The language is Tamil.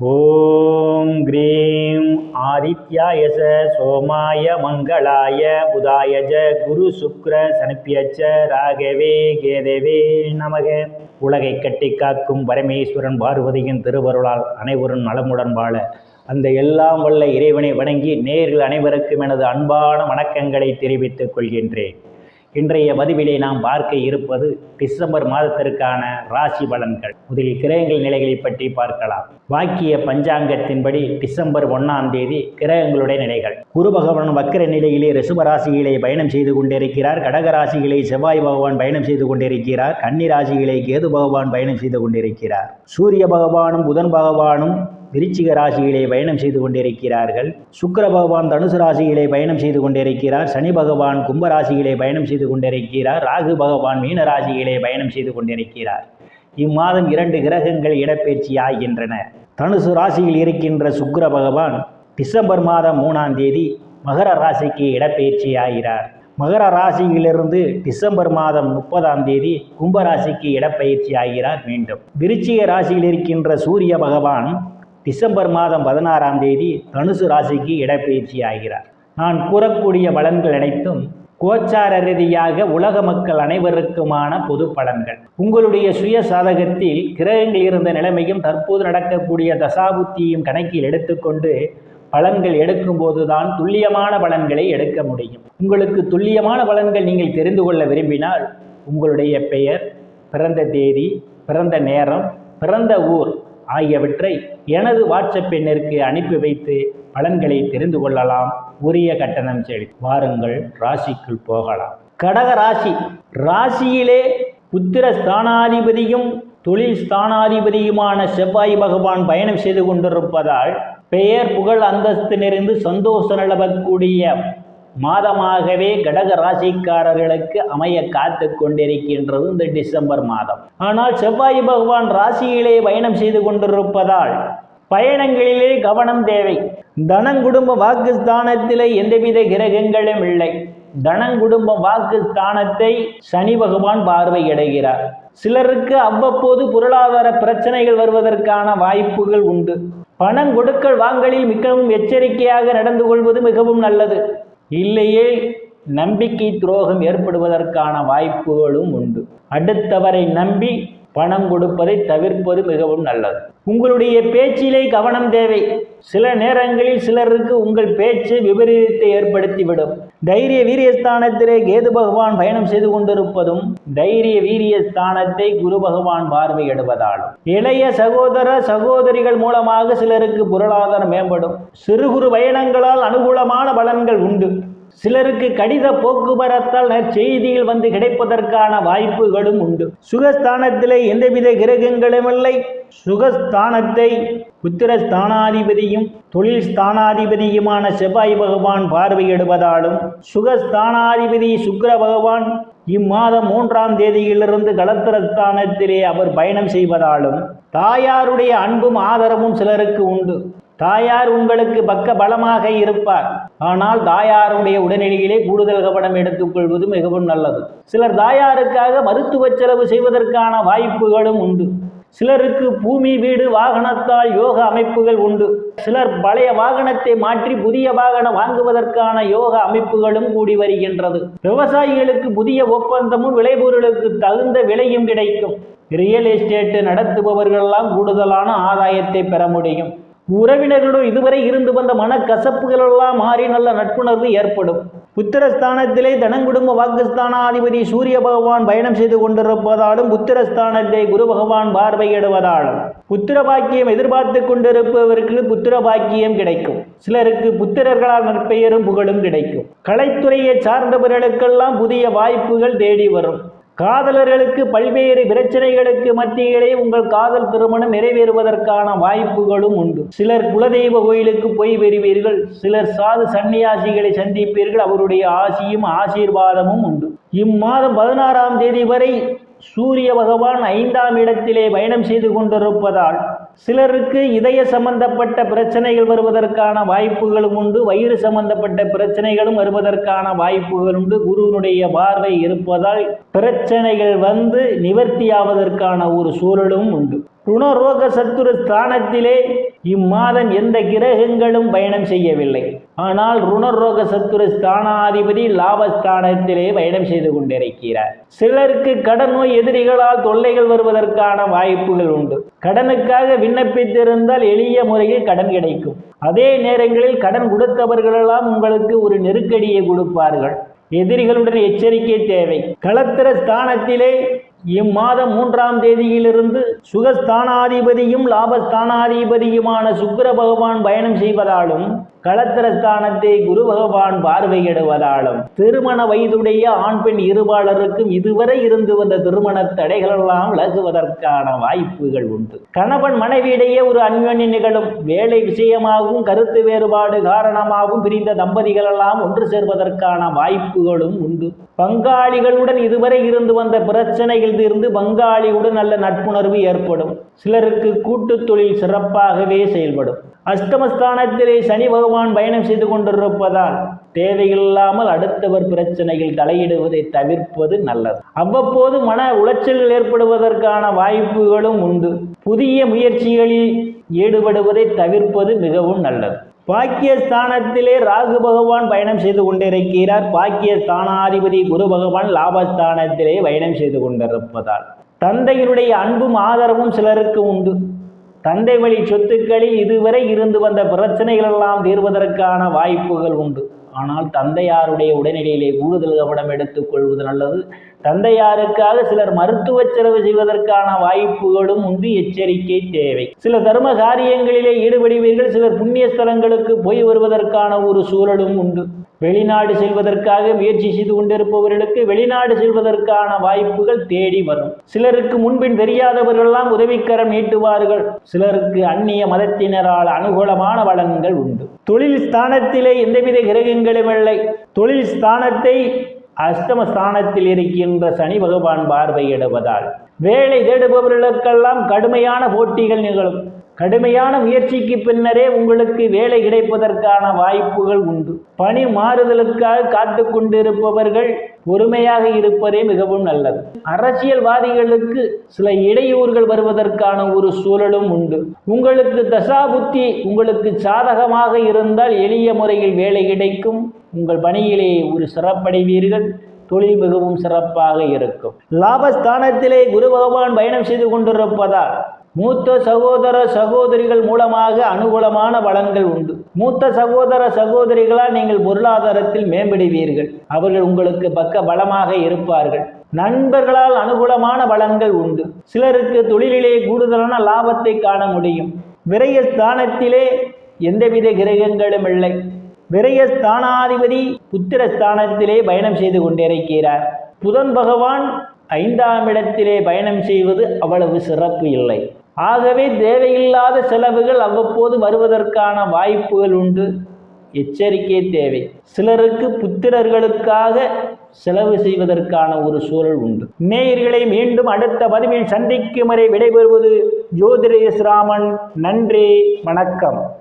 ஓம் கிரீம் ஆதித்யாய ச சோமாய மங்களாய புதாய ஜ குரு சுக்ர சனிப்பிய ச ராகவே கேதவே நமக. உலகை கட்டி காக்கும் பரமேஸ்வரன் பார்வதியின் திருவருளால் அனைவரும் நலமுடன் வாழ. அந்த எல்லாம் வல்ல இறைவனை வணங்கி நேர்கள் அனைவருக்கும் எனது அன்பான வணக்கங்களை தெரிவித்துக் கொள்கின்றேன். இன்றைய பதிவிலே நாம் பார்க்க இருப்பது டிசம்பர் மாதத்திற்கான ராசி பலன்கள். முதலில் கிரகங்கள் நிலைகளை பற்றி பார்க்கலாம். வாக்கிய பஞ்சாங்கத்தின்படி டிசம்பர் ஒன்றாம் தேதி கிரகங்களுடைய நிலைகள். குரு பகவான் வக்கர நிலையிலே ரிஷப ராசியிலே பயணம் செய்து கொண்டிருக்கிறார். கடக ராசியிலே செவ்வாய் பகவான் பயணம் செய்து கொண்டிருக்கிறார். கன்னி ராசியிலே கேது பகவான் பயணம் செய்து கொண்டிருக்கிறார். சூரிய பகவானும் புதன் பகவானும் விருச்சிக ராசியிலே பயணம் செய்து கொண்டிருக்கிறார்கள். சுக்கர பகவான் தனுசு ராசியிலே பயணம் செய்து கொண்டிருக்கிறார். சனி பகவான் கும்ப ராசியிலே பயணம் செய்து கொண்டிருக்கிறார். ராகு பகவான் மீன ராசியிலே பயணம் செய்து கொண்டிருக்கிறார். இம்மாதம் இரண்டு கிரகங்கள் இடப்பெயர்ச்சி ஆகின்றன தனுசு ராசியில் இருக்கின்ற சுக்கர பகவான் டிசம்பர் மாதம் மூணாம் தேதி மகர ராசிக்கு இடப்பெயர்ச்சி ஆகிறார் மகர ராசியிலிருந்து டிசம்பர் மாதம் முப்பதாம் தேதி கும்பராசிக்கு இடப்பெயர்ச்சி ஆகிறார் மீண்டும். விருச்சிக ராசியில் இருக்கின்ற சூரிய பகவான் டிசம்பர் மாதம் பதினாறாம் தேதி தனுசு ராசிக்கு இடப்பெயர்ச்சி ஆகிறார். நான் கூறக்கூடிய பலன்கள் அனைத்தும் கோச்சார ரீதியாக உலக மக்கள் அனைவருக்குமான பொது பலன்கள். உங்களுடைய சுய சாதகத்தில் கிரகங்கள் இருந்த நிலைமையும் தற்போது நடக்கக்கூடிய தசாபுத்தியும் கணக்கில் எடுத்துக்கொண்டு பலன்கள் எடுக்கும்போது தான் துல்லியமான பலன்களை எடுக்க முடியும். உங்களுக்கு துல்லியமான பலன்கள் நீங்கள் தெரிந்து கொள்ள விரும்பினால் உங்களுடைய பெயர் பிறந்த தேதி பிறந்த நேரம் பிறந்த ஊர் ஆகியவற்றை எனது வாட்ஸ்அப் எண்ணிற்கு அனுப்பி வைத்து பலன்களை தெரிந்து கொள்ளலாம். உரிய கட்டணம் செலுத்தி வாருங்கள் ராசிக்குள் போகலாம். கடக ராசி. ராசியிலே புத்திர ஸ்தானாதிபதியும் தொழில் ஸ்தானாதிபதியுமான செவ்வாய் பகவான் பயணம் செய்து கொண்டிருப்பதால் பெயர் புகழ் அந்தஸ்து நிறைந்து சந்தோஷம் நிலவக்கூடிய மாதமாகவே கடக ராசிக்காரர்களுக்கு அமைய காத்து கொண்டிருக்கின்றது இந்த டிசம்பர் மாதம். ஆனால் செவ்வாய் பகவான் ராசியிலே பயணம் செய்து கொண்டிருப்பதால் பயணங்களிலே கவனம் தேவை. தனங்குடும்ப வாக்குஸ்தானத்திலே எந்தவித கிரகங்களும் இல்லை. தனங்குடும்ப வாக்குஸ்தானத்தை சனி பகவான் பார்வையிடுகிறார். சிலருக்கு அவ்வப்போது பொருளாதார பிரச்சனைகள் வருவதற்கான வாய்ப்புகள் உண்டு. பணம் கொடுக்கல் வாங்கலில் மிகவும் எச்சரிக்கையாக நடந்து கொள்வது மிகவும் நல்லது. இல்லையே நம்பிக்கை துரோகம் ஏற்படுவதற்கான வாய்ப்புகளும் உண்டு. அடுத்தவரை நம்பி பணம் கொடுப்பதை தவிர்ப்பது மிகவும் நல்லது. உங்களுடைய பேச்சிலே கவனம் தேவை. சில நேரங்களில் சிலருக்கு உங்கள் பேச்சு விபரீதத்தை ஏற்படுத்திவிடும். தைரிய வீரியஸ்தானத்திலே கேது பகவான் பயணம் செய்து கொண்டிருப்பதும் தைரிய வீரிய ஸ்தானத்தை குரு பகவான் பார்வையிடுவதாலும். இளைய சகோதர சகோதரிகள் மூலமாக சிலருக்கு பொருளாதாரம் மேம்படும். சிறு குறு பயணங்களால் அனுகூலமான பலன்கள் உண்டு. சிலருக்கு கடித போக்குவரத்தால் நற்செய்தியில் வந்து கிடைப்பதற்கான வாய்ப்புகளும் உண்டு. சுகஸ்தானத்திலே எந்தவித கிரகங்களும் இல்லை. சுகஸ்தானத்தை புத்திரஸ்தானாதிபதியும் தொழில் ஸ்தானாதிபதியுமான செவ்வாய் பகவான் பார்வையிடுவதாலும் சுகஸ்தானாதிபதி சுக்கர பகவான் இம்மாதம் மூன்றாம் தேதியிலிருந்து கலத்திரஸ்தானத்திலே அவர் பயணம் செய்வதாலும் தாயாருடைய அன்பும் ஆதரவும் சிலருக்கு உண்டு. தாயார் உங்களுக்கு பக்க பலமாக இருப்பார். ஆனால் தாயாருடைய உடல்நிலையிலே கூடுதல் கவனம் எடுத்துக்கொள்வது மிகவும் நல்லது. சிலர் தாயாருக்காக மருத்துவ செலவு செய்வதற்கான வாய்ப்புகளும் உண்டு. சிலருக்கு பூமி வீடு வாகனத்தால் யோக அமைப்புகள் உண்டு. சிலர் பழைய வாகனத்தை மாற்றி புதிய வாகனம் வாங்குவதற்கான யோக அமைப்புகளும் கூடி வருகின்றது. விவசாயிகளுக்கு புதிய ஒப்பந்தமும் விளைபொருளுக்கு தகுந்த விலையும் கிடைக்கும். ரியல் எஸ்டேட் நடத்துபவர்களெல்லாம் கூடுதலான ஆதாயத்தை பெற முடியும். உறவினர்களுடன் இதுவரை இருந்து வந்த மனக்கசப்புகளெல்லாம் மாறி நல்ல நட்புணர்வு ஏற்படும். புத்திரஸ்தானத்திலே தனங்குடும்ப வாக்குஸ்தானாதிபதி சூரிய பகவான் பயணம் செய்து கொண்டிருப்பதாலும் புத்திரஸ்தானத்தை குரு பகவான் பார்வையிடுவதாலும். புத்திர பாக்கியம் எதிர்பார்த்து கொண்டிருப்பவருக்கு புத்திர பாக்கியம் கிடைக்கும். சிலருக்கு புத்திரர்களால் நற்பெயரும் புகழும் கிடைக்கும். கலைத்துறையை சார்ந்தவர்களுக்கெல்லாம் புதிய வாய்ப்புகள் தேடி வரும். காதலர்களுக்கு பல்வேறு பிரச்சனைகளுக்கு மத்தியிலே உங்கள் காதல் திருமணம் நிறைவேறுவதற்கான வாய்ப்புகளும் உண்டு. சிலர் குலதெய்வ கோயிலுக்கு போய் வருவீர்கள் சிலர் சாது சன்னியாசிகளை சந்திப்பீர்கள் அவருடைய ஆசியும் ஆசீர்வாதமும் உண்டு. இம்மாதம் பதினாறாம் தேதி வரை சூரிய பகவான் ஐந்தாம் இடத்திலே பயணம் செய்து கொண்டிருப்பதால் சிலருக்கு இதய சம்பந்தப்பட்ட பிரச்சனைகள் வருவதற்கான வாய்ப்புகளும் உண்டு வயிறு சம்பந்தப்பட்ட பிரச்சனைகளும் வருவதற்கான வாய்ப்புகள் உண்டு. குருவினுடைய பார்வை இருப்பதால் பிரச்சனைகள் வந்து நிவர்த்தியாவதற்கான ஒரு சூழலும் உண்டு. ருணரோக சத்துரு ஸ்தானத்திலே இம்மாதம் எந்த கிரகங்களும் பயணம் செய்யவில்லை. ஆனால் ருணரோக சத்துரு ஸ்தானாதிபதி லாபஸ்தானத்திலே பயணம் செய்து கொண்டிருக்கிறார். சிலருக்கு கடன் நோய் எதிரிகளால் தொல்லைகள் வருவதற்கான வாய்ப்புகள் உண்டு. கடனுக்காக விண்ணப்பித்திருந்தால் எளிய முறையில் கடன் கிடைக்கும். அதே நேரங்களில் கடன் கொடுத்தவர்களெல்லாம் உங்களுக்கு ஒரு நெருக்கடியை கொடுப்பார்கள். எதிரிகளுடன் எச்சரிக்கை தேவை. களத்திர ஸ்தானத்திலே இம்மாதம் மூன்றாம் தேதியிலிருந்து சுகஸ்தானாதிபதியும் லாபஸ்தானாதிபதியுமான சுக்கர பகவான் பயணம் செய்வதாலும் களத்திர ஸ்தானத்தை குரு பகவான் பார்வையிடுவதாலும் திருமண வயதுடைய ஆண் பெண் இருபாளருக்கும் இதுவரை இருந்து வந்த திருமண தடைகளெல்லாம் விலகுவதற்கான வாய்ப்புகள் உண்டு. கணவன் மனைவியிடையே ஒரு அன்யோன்ய நிகழும் வேலை விஷயமாகவும் கருத்து வேறுபாடு காரணமாகவும் பிரிந்த தம்பதிகள் எல்லாம் ஒன்று சேர்வதற்கான வாய்ப்புகளும் உண்டு. பங்காளிகளுடன் இதுவரை இருந்து வந்த பிரச்சனைகள் இருந்து பங்காளியுடன் நல்ல நட்புணர்வு ஏற்படும். சிலருக்கு கூட்டு தொழில் சிறப்பாகவே செயல்படும். அஷ்டமஸ்தானத்திலே சனி பகவான் பயணம் செய்து கொண்டிருப்பதால் தேவையில்லாமல் அடுத்தவர் பிரச்சனையில் தலையிடுவதை தவிர்ப்பது நல்லது. அவ்வப்போது மன உளைச்சல்கள் ஏற்படுவதற்கான வாய்ப்புகளும் உண்டு. புதிய முயற்சிகளில் ஈடுபடுவதை தவிர்ப்பது மிகவும் நல்லது. பாக்கியஸ்தானத்திலே ராகு பகவான் பயணம் செய்து கொண்டிருக்கிறார். பாக்கியஸ்தானாதிபதி குரு பகவான் லாபஸ்தானத்திலே பயணம் செய்து கொண்டிருப்பதால். தந்தையினுடைய அன்பும் ஆதரவும் சிலருக்கு உண்டு. தந்தை வழி சொத்துக்களில் இதுவரை இருந்து வந்த பிரச்சனைகள் எல்லாம் தீர்வதற்கான வாய்ப்புகள் உண்டு. ஆனால் தந்தையாருடைய உடல்நிலையிலே கூடுதல் கவனம் எடுத்துக்கொள்வது நல்லது. தந்தையாருக்காக சிலர் மருத்துவ செலவு செய்வதற்கான வாய்ப்புகளும் உண்டு எச்சரிக்கை தேவை. சில தர்ம காரியங்களிலே ஈடுபடுவீர்கள் சிலர் புண்ணிய ஸ்தலங்களுக்கு போய் வருவதற்கான ஒரு சூழலும் உண்டு. வெளிநாடு செல்வதற்காக முயற்சி செய்து கொண்டிருப்பவர்களுக்கு வெளிநாடு செல்வதற்கான வாய்ப்புகள் தேடி வரும். சிலருக்கு முன்பின் தெரியாதவர்களெல்லாம் உதவிக்கரம் நீட்டுவார்கள். சிலருக்கு அந்நிய மதத்தினரால் அனுகூலமான வளங்கள் உண்டு. தொழில் ஸ்தானத்திலே எந்தவித கிரகங்களும் இல்லை. தொழில் ஸ்தானத்தை அஷ்டமஸ்தானத்தில் இருக்கின்ற சனி பகவான் பார்வையிடுவதால். வேலை தேடுபவர்களுக்கெல்லாம் கடுமையான போட்டிகள் நிகழும். கடுமையான முயற்சிக்கு பின்னரே உங்களுக்கு வேலை கிடைப்பதற்கான வாய்ப்புகள் உண்டு. பணி மாறுதலுக்காக காத்து கொண்டிருப்பவர்கள் பொறுமையாக இருப்பதே மிகவும் நல்லது. அரசியல்வாதிகளுக்கு சில இடையூறுகள் வருவதற்கான ஒரு சூழலும் உண்டு. உங்களுக்கு தசாபுத்தி உங்களுக்கு சாதகமாக இருந்தால் எளிய முறையில் வேலை கிடைக்கும். உங்கள் பணியிலே ஒரு சிறப்படைவீர்கள். தொழில் மிகவும் சிறப்பாக இருக்கும். லாபஸ்தானத்திலே குரு பகவான் பயணம் செய்து கொண்டிருப்பதால் மூத்த சகோதர சகோதரிகள் மூலமாக அனுகூலமான பலன்கள் உண்டு. மூத்த சகோதர சகோதரிகளால் நீங்கள் பொருளாதாரத்தில் மேம்படுவீர்கள். அவர்கள் உங்களுக்கு பக்க பலமாக இருப்பார்கள். நண்பர்களால் அனுகூலமான பலன்கள் உண்டு. சிலருக்கு தொழிலிலே கூடுதலான லாபத்தை காண முடியும். விரைய ஸ்தானத்திலே எந்தவித கிரகங்களும் இல்லை. விரயஸ்தானாதிபதி புத்திரஸ்தானத்திலே பயணம் செய்து கொண்டிருக்கிறார். புதன் பகவான் ஐந்தாம் இடத்திலே பயணம் செய்வது அவ்வளவு சிறப்பு இல்லை. ஆகவே தேவையில்லாத செலவுகள் அவ்வப்போது வருவதற்கான வாய்ப்புகள் உண்டு. எச்சரிக்கை தேவை. சிலருக்கு புத்திரர்களுக்காக செலவு செய்வதற்கான ஒரு சூழல் உண்டு. நேயர்களை மீண்டும் அடுத்த பதிவில் சந்திக்கும் வரை விடைபெறுவது ஜோதிரேஸ்ராமன் நன்றி வணக்கம்.